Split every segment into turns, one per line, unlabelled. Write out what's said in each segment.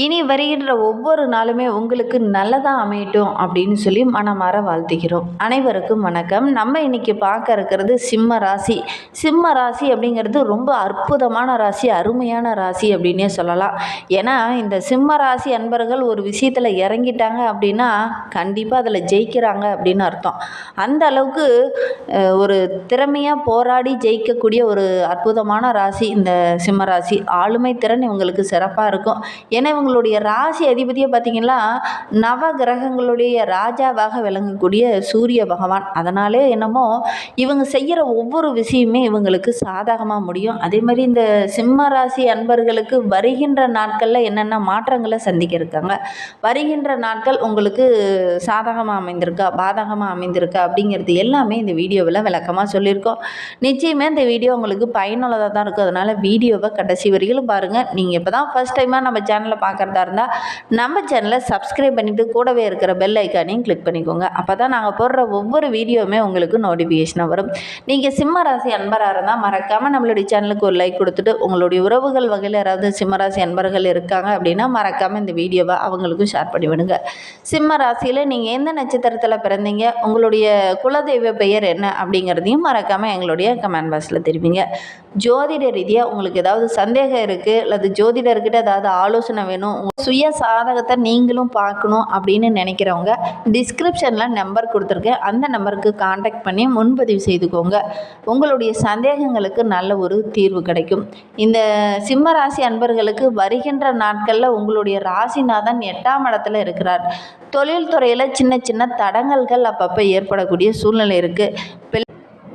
இனி வருகின்ற ஒவ்வொரு நாளுமே உங்களுக்கு நல்லதாக அமையட்டும் அப்படின்னு சொல்லி மனமாற வாழ்த்துகிறோம். அனைவருக்கும் வணக்கம். நம்ம இன்னைக்கு பார்க்க இருக்கிறது சிம்ம ராசி. சிம்ம ராசி அப்படிங்கிறது ரொம்ப அற்புதமான ராசி அருமையான ராசி அப்படின்னே சொல்லலாம். ஏன்னா இந்த சிம்ம ராசி அன்பர்கள் ஒரு விஷயத்தில் இறங்கிட்டாங்க அப்படின்னா கண்டிப்பாக அதில் ஜெயிக்கிறாங்க அப்படின்னு அர்த்தம். அந்த அளவுக்கு ஒரு திறமையாக போராடி ஜெயிக்கக்கூடிய ஒரு அற்புதமான ராசி இந்த சிம்ம ராசி. ஆளுமை திறன் இவங்களுக்கு சிறப்பாக இருக்கும். ஏன்னா கிரகங்களுடைய ராசி அதிபதியை பார்த்தீங்கன்னா நவ கிரகங்களுடைய ராஜாவாக விளங்கக்கூடிய சூரிய பகவான். அதனாலே என்னமோ இவங்க செய்கிற ஒவ்வொரு விஷயமே இவங்களுக்கு சாதகமாக முடியும். அதே மாதிரி இந்த சிம்ம ராசி அன்பர்களுக்கு வருகின்ற நாட்களில் என்னென்ன மாற்றங்களை சந்திக்க இருக்காங்க வருகின்ற நாட்கள் உங்களுக்கு சாதகமாக அமைந்திருக்கா? பாதகமாக அமைந்திருக்கா? அப்படிங்கிறது எல்லாமே இந்த வீடியோவில் விளக்கமாக சொல்லியிருக்கோம். நிச்சயமே இந்த வீடியோ உங்களுக்கு பயனுள்ளதாக தான் இருக்கும். அதனால் வீடியோவை கடைசி வரையிலும் பாருங்கள் நீங்கள் இப்போ தான் ஃபஸ்ட் டைமாக நம்ம சேனலை பார்க்குறதா இருந்தால் நம்ம சேனலை சப்ஸ்கிரைப் பண்ணிவிட்டு கூடவே இருக்கிற பெல் ஐக்கானையும் கிளிக் பண்ணிக்கோங்க. அப்போ தான் நாங்கள் போடுற ஒவ்வொரு வீடியோவுமே உங்களுக்கு நோட்டிஃபிகேஷனாக வரும். நீங்கள் சிம்ம ராசி அன்பராக இருந்தால் மறக்காமல் நம்மளுடைய சேனலுக்கு ஒரு லைக் கொடுத்துட்டு உங்களுடைய உறவுகள் வகையில் யாராவது சிம்மராசி அன்பர்கள் இருக்காங்க அப்படின்னா மறக்காமல் இந்த வீடியோவை அவங்களுக்கும் ஷேர் பண்ணி விடுங்க. சிம்ம ராசியில் நீங்கள் எந்த நட்சத்திரத்தில் பிறந்தீங்க? உங்களுடைய குலதெய்வ பெயர் என்ன? அப்படிங்கிறதையும் மறக்காமல் எங்களுடைய கமெண்ட் பாக்ஸில் தெரிவிங்க. ஜோதிட ரீதியாக உங்களுக்கு ஏதாவது சந்தேகம் இருக்குது அல்லது ஜோதிடர்கிட்ட ஏதாவது ஆலோசனை வேணும். சுய சாதகத்தை நீங்களும் பார்க்கணும் அப்படின்னு நினைக்கிறவங்க டிஸ்கிரிப்ஷனில் நம்பர் கொடுத்துருக்கேன் அந்த நம்பருக்கு காண்டாக்ட் பண்ணி முன்பதிவு செய்துக்கோங்க. உங்களுடைய சந்தேகங்களுக்கு நல்ல ஒரு தீர்வு கிடைக்கும். இந்த சிம்ம ராசி அன்பர்களுக்கு வருகின்ற நாட்களில் உங்களுடைய ராசிநாதன் எட்டாம் இடத்துல இருக்கிறார். தொழில்துறையில் சின்ன சின்ன தடங்கல்கள் அப்பப்போ ஏற்படக்கூடிய சூழ்நிலை இருக்குது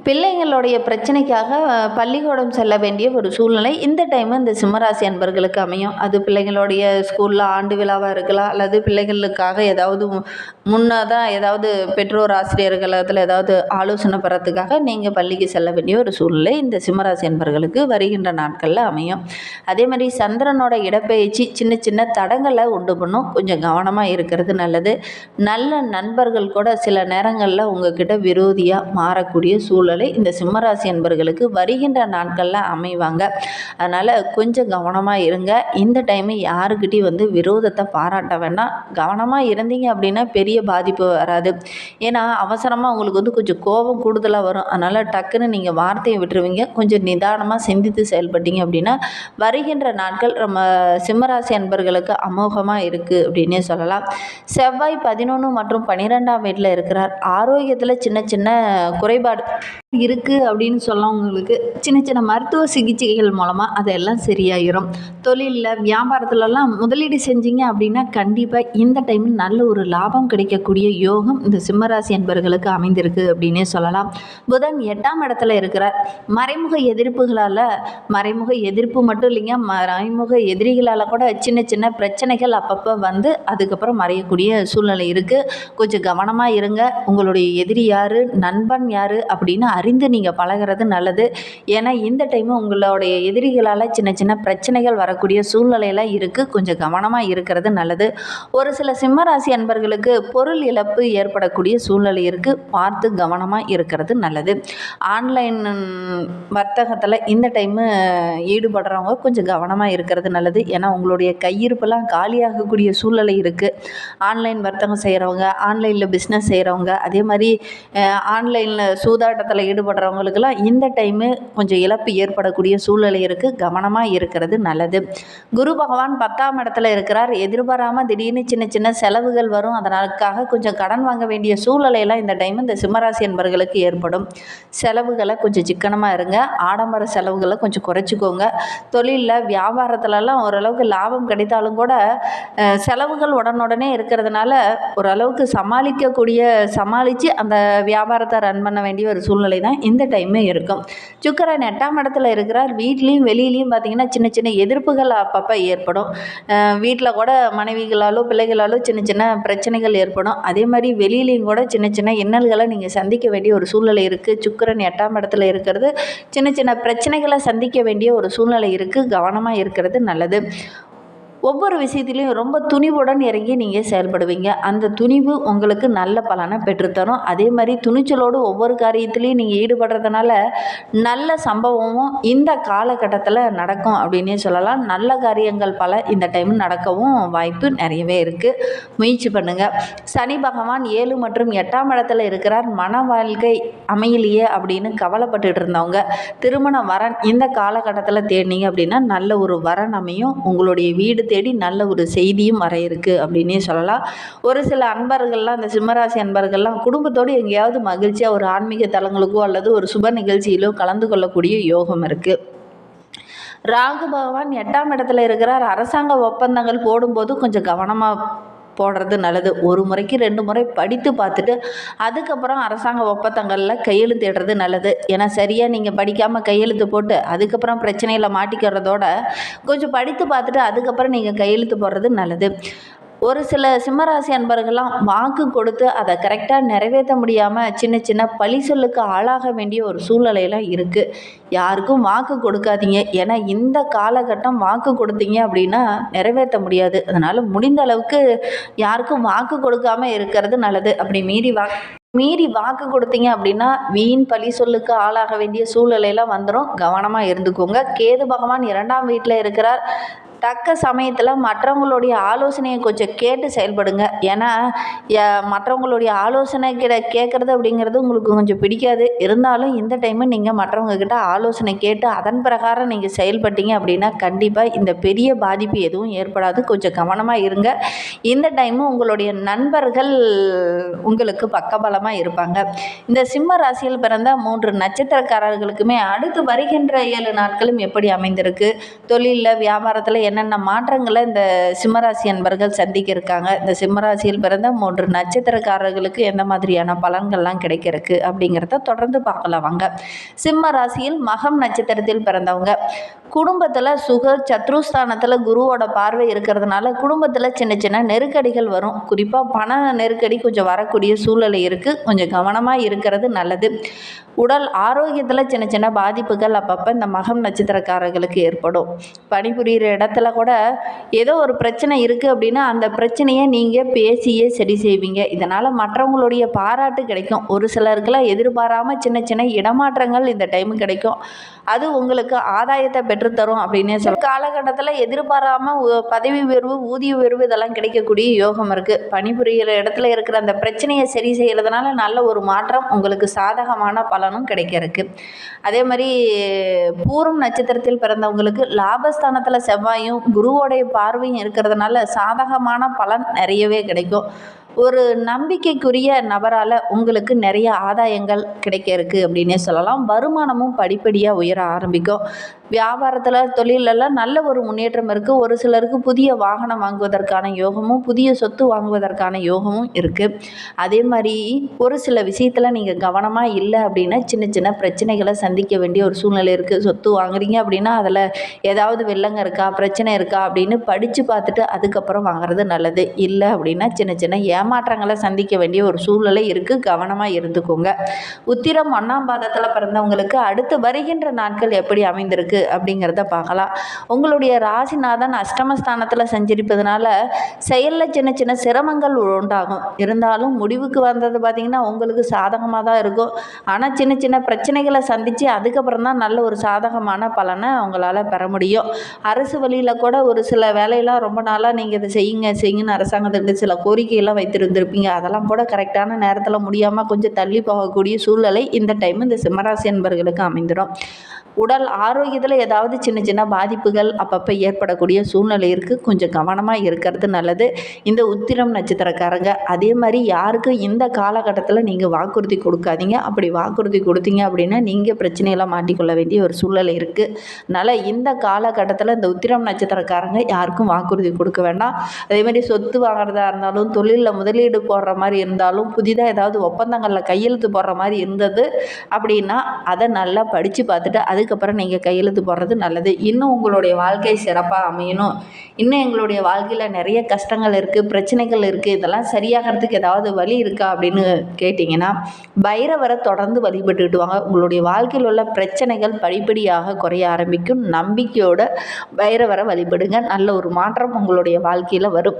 பிள்ளைங்களுடைய பிரச்சனைக்காக பள்ளிக்கூடம் செல்ல வேண்டிய ஒரு சூழ்நிலை இந்த டைம் இந்த சிம்மராசி அன்பர்களுக்கு அமையும். அது பிள்ளைங்களுடைய ஸ்கூலில் ஆண்டு விழாவாக இருக்கலாம் அல்லது பிள்ளைகளுக்காக ஏதாவது முன்னதாக ஏதாவது பெற்றோர் ஆசிரியர்கள் அதில் ஏதாவது ஆலோசனை பெறத்துக்காக நீங்கள் பள்ளிக்கு செல்ல வேண்டிய ஒரு சூழ்நிலை இந்த சிம்மராசி அன்பர்களுக்கு வருகின்ற நாட்களில் அமையும். அதே மாதிரி சந்திரனோட இடப்பெயர்ச்சி சின்ன சின்ன தடங்களை உண்டு பண்ணும். கொஞ்சம் கவனமாக இருக்கிறது நல்லது. நல்ல நண்பர்கள் கூட சில நேரங்களில் உங்ககிட்ட விரோதியாக மாறக்கூடிய சூழல் சூழ்நிலை இந்த சிம்மராசி என்பர்களுக்கு வருகின்ற நாட்களில் அமைவாங்க. அதனால் கொஞ்சம் கவனமாக இருங்க. இந்த டைமு யாருக்கிட்டையும் வந்து விரோதத்தை பாராட்ட வேண்டாம். கவனமாக இருந்தீங்க அப்படின்னா பெரிய பாதிப்பு வராது. ஏன்னா அவசரமாக உங்களுக்கு வந்து கொஞ்சம் கோபம் கூடுதலாக வரும். அதனால் டக்குன்னு நீங்கள் வார்த்தையை விட்டுருவீங்க. கொஞ்சம் நிதானமாக சிந்தித்து செயல்பட்டீங்க அப்படின்னா வருகின்ற நாட்கள் நம்ம சிம்மராசி அன்பர்களுக்கு அமோகமாக இருக்குது அப்படின்னே சொல்லலாம். செவ்வாய் பதினொன்று மற்றும் பன்னிரெண்டாம் வீட்டில் இருக்கிறார். ஆரோக்கியத்தில் சின்ன சின்ன குறைபாடு இருக்குது அப்படின்னு சொல்லவங்களுக்கு சின்ன சின்ன மருத்துவ சிகிச்சைகள் மூலமாக அதெல்லாம் சரியாயிரும். தொழிலில் வியாபாரத்துலலாம் முதலீடு செஞ்சீங்க அப்படின்னா கண்டிப்பாக இந்த டைமில் நல்ல ஒரு லாபம் கிடைக்கக்கூடிய யோகம் இந்த சிம்மராசி என்பர்களுக்கு அமைந்திருக்கு அப்படின்னே சொல்லலாம். புதன் எட்டாம் இடத்துல இருக்கிறார். மறைமுக எதிர்ப்புகளால் மறைமுக எதிர்ப்பு மட்டும் இல்லைங்க மறைமுக எதிரிகளால் கூட சின்ன சின்ன பிரச்சனைகள் அப்பப்போ வந்து அதுக்கப்புறம் மறையக்கூடிய சூழ்நிலை இருக்குது கொஞ்சம் கவனமாக இருங்க. உங்களுடைய எதிரி யார்? நண்பன் யார்? அப்படின்னு அறிந்து நீங்கள் பழகுறது நல்லது. ஏன்னா இந்த டைமு உங்களுடைய எதிரிகளால் சின்ன சின்ன பிரச்சனைகள் வரக்கூடிய சூழ்நிலையெல்லாம் இருக்குது கொஞ்சம் கவனமாக இருக்கிறது நல்லது. ஒரு சில சிம்மராசி அன்பர்களுக்கு பொருள் இழப்பு ஏற்படக்கூடிய சூழ்நிலை இருக்குது பார்த்து கவனமாக இருக்கிறது நல்லது. ஆன்லைன் வர்த்தகத்தில் இந்த டைமு ஈடுபடுறவங்க கொஞ்சம் கவனமாக இருக்கிறது நல்லது. ஏன்னா உங்களுடைய கையிருப்பெல்லாம் காலியாகக்கூடிய சூழ்நிலை இருக்குது ஆன்லைன் வர்த்தகம் செய்கிறவங்க ஆன்லைனில் பிஸ்னஸ் செய்கிறவங்க அதே மாதிரி ஆன்லைனில் சூதாட்டத்தில் ஈடுபடுறவங்களுக்கெல்லாம் இந்த டைமு கொஞ்சம் இழப்பு ஏற்படக்கூடிய சூழ்நிலை இருக்குது கவனமாக இருக்கிறது நல்லது. குரு பகவான் பத்தாம் இடத்துல இருக்கிறார். எதிர்பாராமல் திடீர்னு சின்ன சின்ன செலவுகள் வரும். அதனாலுக்காக கொஞ்சம் கடன் வாங்க வேண்டிய சூழ்நிலையெல்லாம் இந்த டைம் இந்த சிம்மராசி என்பர்களுக்கு ஏற்படும். செலவுகளை கொஞ்சம் சிக்கனமாக இருங்க. ஆடம்பர செலவுகளை கொஞ்சம் குறைச்சிக்கோங்க. தொழிலில் வியாபாரத்துலலாம் ஓரளவுக்கு லாபம் கிடைத்தாலும் கூட செலவுகள் உடனுடனே இருக்கிறதுனால ஓரளவுக்கு சமாளிக்கக்கூடிய சமாளித்து அந்த வியாபாரத்தை ரன் பண்ண வேண்டிய ஒரு சூழ்நிலை தான் இந்த டைமே இருக்கும். சுக்கரன் எட்டாம் இடத்துல இருக்கிறார். வீட்லேயும் வெளியிலையும் பார்த்தீங்கன்னா சின்ன சின்ன எதிர்ப்புகள் அப்பப்போ ஏற்படும். வீட்டில் கூட மனைவிகளாலோ பிள்ளைகளாலோ சின்ன சின்ன பிரச்சனைகள் ஏற்படும். அதே மாதிரி வெளியிலையும் கூட சின்ன சின்ன இன்னல்களை நீங்கள் சந்திக்க வேண்டிய ஒரு சூழ்நிலை இருக்குது சுக்கரன் எட்டாம் இடத்துல இருக்கிறது. சின்ன சின்ன பிரச்சனைகளை சந்திக்க வேண்டிய ஒரு சூழ்நிலை இருக்குது கவனமாக இருக்கிறது நல்லது. ஒவ்வொரு விஷயத்துலையும் ரொம்ப துணிவுடன் இறங்கி நீங்கள் செயல்படுவீங்க. அந்த துணிவு உங்களுக்கு நல்ல பலனை பெற்றுத்தரும். அதே மாதிரி துணிச்சலோடு ஒவ்வொரு காரியத்திலையும் நீங்கள் ஈடுபடுறதுனால நல்ல சம்பவமும் இந்த காலகட்டத்தில் நடக்கும் அப்படின்னே சொல்லலாம். நல்ல காரியங்கள் பல இந்த டைம் நடக்கவும் வாய்ப்பு நிறையவே இருக்குது முயற்சி பண்ணுங்கள் சனி பகவான் ஏழு மற்றும் எட்டாம் இடத்துல இருக்கிறார். மன வாழ்க்கை அமையலையே அப்படின்னு கவலைப்பட்டுட்டு இருந்தவங்க திருமண வரன் இந்த காலகட்டத்தில் தேடினீங்க அப்படின்னா நல்ல ஒரு வரன் அமையும். உங்களுடைய வீடு தேடி நல்ல ஒரு செய்தியும் வர இருக்கு அப்படின்னே சொல்லலாம். ஒரு சில அன்பர்கள்லாம் அந்த சிம்மராசி அன்பர்கள்லாம் குடும்பத்தோடு எங்கேயாவது மகிழ்ச்சியாக ஒரு ஆன்மீக தலங்களுக்கோ அல்லது ஒரு சுப நிகழ்ச்சியிலோ கலந்து கொள்ளக்கூடிய யோகம் இருக்குது ராகு பகவான் எட்டாம் இடத்துல இருக்கிறார். அரசாங்க ஒப்பந்தங்கள் போடும்போது கொஞ்சம் கவனமாக போடுறது நல்லது. ஒரு முறைக்கு ரெண்டு முறை படித்து பார்த்துட்டு அதுக்கப்புறம் அரசாங்க ஒப்பந்தங்களில் கையெழுத்திடுறது நல்லது. ஏன்னா சரியாக நீங்கள் படிக்காமல் கையெழுத்து போட்டு அதுக்கப்புறம் பிரச்சனையில் மாட்டிக்கிறதோட கொஞ்சம் படித்து பார்த்துட்டு அதுக்கப்புறம் நீங்கள் கையெழுத்து போடுறது நல்லது. ஒரு சில சிம்மராசி அன்பர்கள்லாம் வாக்கு கொடுத்து அதை கரெக்டாக நிறைவேற்ற முடியாமல் சின்ன சின்ன பழி சொல்லுக்கு ஆளாக வேண்டிய ஒரு சூழ்நிலையெல்லாம் இருக்குது யாருக்கும் வாக்கு கொடுக்காதீங்க. ஏன்னா இந்த காலகட்டம் வாக்கு கொடுத்தீங்க அப்படின்னா நிறைவேற்ற முடியாது. அதனால் முடிந்த அளவுக்கு யாருக்கும் வாக்கு கொடுக்காம இருக்கிறது நல்லது. அப்படி மீறி வா மீறி வாக்கு கொடுத்தீங்க அப்படின்னா வீண் பழி சொல்லுக்கு ஆளாக வேண்டிய சூழ்நிலையெல்லாம் வந்துடும் கவனமாக இருந்துக்கோங்க. கேது பகவான் இரண்டாம் வீட்டில் இருக்கிறார். தக்க சமயத்தில் மற்றவங்களுடைய ஆலோசனையை கொஞ்சம் கேட்டு செயல்படுங்க. ஏன்னா மற்றவங்களுடைய ஆலோசனை கிட்ட கேட்குறது அப்படிங்கிறது உங்களுக்கு கொஞ்சம் பிடிக்காது. இருந்தாலும் இந்த டைமு நீங்கள் மற்றவங்கக்கிட்ட ஆலோசனை கேட்டு அதன் பிரகாரம் நீங்கள் செயல்பட்டீங்க அப்படின்னா கண்டிப்பாக இந்த பெரிய பாதிப்பு எதுவும் ஏற்படாது. கொஞ்சம் கவனமாக இருங்க. இந்த டைமு உங்களுடைய நண்பர்கள் உங்களுக்கு பக்கபலமாக இருப்பாங்க. இந்த சிம்ம ராசியில் பிறந்த மூன்று நட்சத்திரக்காரர்களுக்குமே அடுத்து வருகின்ற ஏழு நாட்களும் எப்படி அமைந்திருக்கு? தொழிலில் வியாபாரத்தில் என்னென்ன மாற்றங்களை இந்த சிம்மராசி அன்பர்கள் சந்திக்க இருக்காங்க இந்த சிம்மராசியில் பிறந்த மூன்று நட்சத்திரக்காரர்களுக்கு எந்த மாதிரியான பலன்கள்லாம் கிடைக்கிறதுக்கு அப்படிங்கிறத தொடர்ந்து பார்க்கலாம் வாங்க. சிம்ம ராசியில் மகம் நட்சத்திரத்தில் பிறந்தவங்க. குடும்பத்தில் சுக சத்ருஸ்தானத்தில் குருவோட பார்வை இருக்கிறதுனால குடும்பத்தில் சின்ன சின்ன நெருக்கடிகள் வரும். குறிப்பாக பண நெருக்கடி கொஞ்சம் வரக்கூடிய சூழ்நிலை இருக்குது கொஞ்சம் கவனமாக இருக்கிறது நல்லது. உடல் ஆரோக்கியத்தில் சின்ன சின்ன பாதிப்புகள் அப்பப்போ இந்த மகம் நட்சத்திரக்காரர்களுக்கு ஏற்படும். பணிபுரிகிற இடத்துல கூட ஏதோ ஒரு பிரச்சனை இருக்குது அப்படின்னா அந்த பிரச்சனையை நீங்கள் பேசியே சரி செய்வீங்க. இதனால் மற்றவங்களுடைய பாராட்டு கிடைக்கும். ஒரு சிலருக்குலாம் எதிர்பாராமல் சின்ன சின்ன இடமாற்றங்கள் இந்த டைமு கிடைக்கும். அது உங்களுக்கு ஆதாயத்தை பெற்றுத்தரும் அப்படின்னே சொல்ல காலகட்டத்தில் எதிர்பாராமல் பதவி உயர்வு ஊதிய உயர்வு இதெல்லாம் கிடைக்கக்கூடிய யோகம் இருக்குது பணிபுரிகிற இடத்துல இருக்கிற அந்த பிரச்சனையை சரி செய்கிறதுனால நல்ல ஒரு மாற்றம் உங்களுக்கு சாதகமான பலனும் கிடைக்க இருக்கு அதே மாதிரி பூரம் நட்சத்திரத்தில் பிறந்தவங்களுக்கு லாபஸ்தானத்தில் செவ்வாயும் குருவோடைய பார்வையும் இருக்கிறதுனால சாதகமான பலன் நிறையவே கிடைக்கும். ஒரு நம்பிக்கைக்குரிய நபரால் உங்களுக்கு நிறைய ஆதாயங்கள் கிடைக்க இருக்குது அப்படின்னே சொல்லலாம். வருமானமும் படிப்படியாக உயர ஆரம்பிக்கும். வியாபாரத்தில் தொழிலெல்லாம் நல்ல ஒரு முன்னேற்றம் இருக்குது ஒரு சிலருக்கு புதிய வாகனம் வாங்குவதற்கான யோகமும் புதிய சொத்து வாங்குவதற்கான யோகமும் இருக்குது அதே மாதிரி ஒரு சில விஷயத்தில் நீங்கள் கவனமாக இல்லை அப்படின்னா சின்ன சின்ன பிரச்சனைகளை சந்திக்க வேண்டிய ஒரு சூழ்நிலை இருக்குது சொத்து வாங்குறீங்க அப்படின்னா அதில் ஏதாவது வெள்ளங்க இருக்கா பிரச்சனை இருக்கா அப்படின்னு படித்து பார்த்துட்டு அதுக்கப்புறம் வாங்குறது நல்லது. இல்லை அப்படின்னா சின்ன சின்ன ஏ ஏமாற்றங்களை சந்திக்க வேண்டிய ஒரு சூழ்நிலை இருக்குது கவனமாக இருந்துக்கோங்க. உத்திரம் ஒன்றாம் பாதத்தில் பிறந்தவங்களுக்கு அடுத்து வருகின்ற நாட்கள் எப்படி அமைந்திருக்கு அப்படிங்கிறத பார்க்கலாம். உங்களுடைய ராசிநாதன் அஷ்டமஸ்தானத்தில் சஞ்சரிப்பதனால செயலில் சின்ன சின்ன சிரமங்கள் உண்டாகும். இருந்தாலும் முடிவுக்கு வந்தது பார்த்திங்கன்னா உங்களுக்கு சாதகமாக தான் இருக்கும். ஆனால் சின்ன சின்ன பிரச்சனைகளை சந்தித்து அதுக்கப்புறம் தான் நல்ல ஒரு சாதகமான பலனை உங்களால் பெற முடியும். அரசு வழியில் கூட ஒரு சில வேலையெல்லாம் ரொம்ப நாளாக நீங்கள் இதை செய்யுங்க செய்யுங்கன்னு அரசாங்கத்துக்கு சில கோரிக்கையெல்லாம் வைத்திருந்திருப்பீங்க. அதெல்லாம் கூட கரெக்டான நேரத்தில் முடியாமல் கொஞ்சம் தள்ளி போகக்கூடிய சூழ்நிலை இந்த டைம் இந்த சிம்மராசி என்பவர்களுக்கு அமைந்துடும் உடல் ஆரோக்கியத்தில் ஏதாவது சின்ன சின்ன பாதிப்புகள் அப்பப்போ ஏற்படக்கூடிய சூழ்நிலை இருக்குது கொஞ்சம் கவனமாக இருக்கிறது நல்லது. இந்த உத்திரம் நட்சத்திரக்காரங்க அதே மாதிரி யாருக்கும் இந்த காலகட்டத்தில் நீங்கள் வாக்குறுதி கொடுக்காதீங்க. அப்படி வாக்குறுதி கொடுத்தீங்க அப்படின்னா நீங்கள் பிரச்சனையெல்லாம் மாட்டிக்கொள்ள வேண்டிய ஒரு சூழ்நிலை இருக்குது அதனால் இந்த காலகட்டத்தில் இந்த உத்திரம் நட்சத்திரக்காரங்க யாருக்கும் வாக்குறுதி கொடுக்க வேண்டாம். அதே மாதிரி சொத்து வாங்குறதா இருந்தாலும் தொழிலில் முதலீடு போடுற மாதிரி இருந்தாலும் புதிதாக ஏதாவது ஒப்பந்தங்களில் கையெழுத்து போடுற மாதிரி இருந்தது அப்படின்னா அதை நல்லா படித்து பார்த்துட்டு அதுக்கப்புறம் நீங்கள் கையெழுத்து போடுறது நல்லது. இன்னும் உங்களுடைய வாழ்க்கை சிறப்பாக அமையணும். இன்னும் எங்களுடைய வாழ்க்கையில் நிறைய கஷ்டங்கள் இருக்குது பிரச்சனைகள் இருக்குது இதெல்லாம் சரியாகிறதுக்கு ஏதாவது வழி இருக்கா அப்படின்னு கேட்டிங்கன்னா பைரவரை தொடர்ந்து வழிபட்டுக்கிட்டு வாங்க. உங்களுடைய வாழ்க்கையில் உள்ள பிரச்சனைகள் படிப்படியாக குறைய ஆரம்பிக்கும். நம்பிக்கையோட பைரவரை வழிபடுங்க. நல்ல ஒரு மாற்றம் உங்களுடைய வாழ்க்கையில் வரும்.